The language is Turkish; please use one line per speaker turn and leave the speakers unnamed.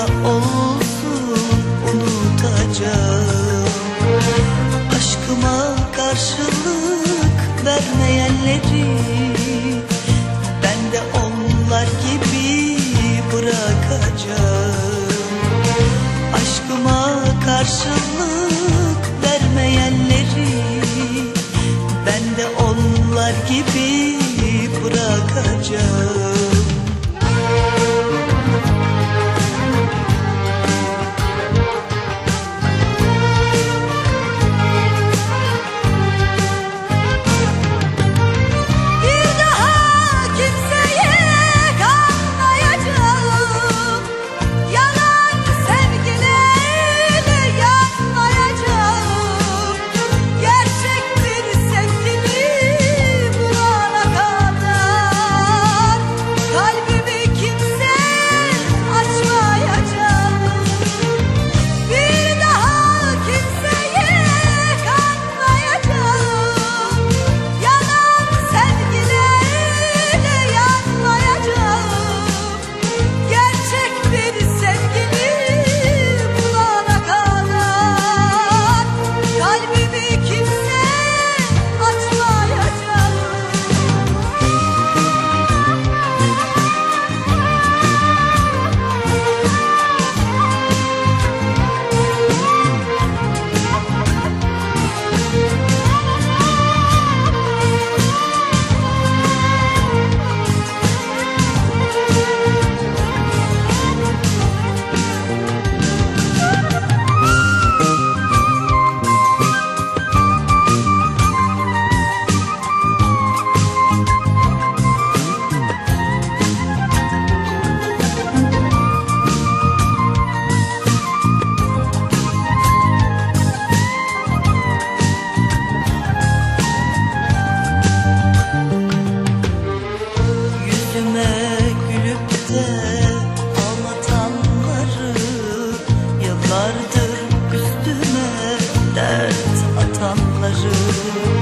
olursa olsun unutacağım. Aşkıma karşılık vermeyenleri Ben de onlar gibi bırakacağım. Aşkıma karşılık vermeyenleri Ben de onlar gibi bırakacağım acı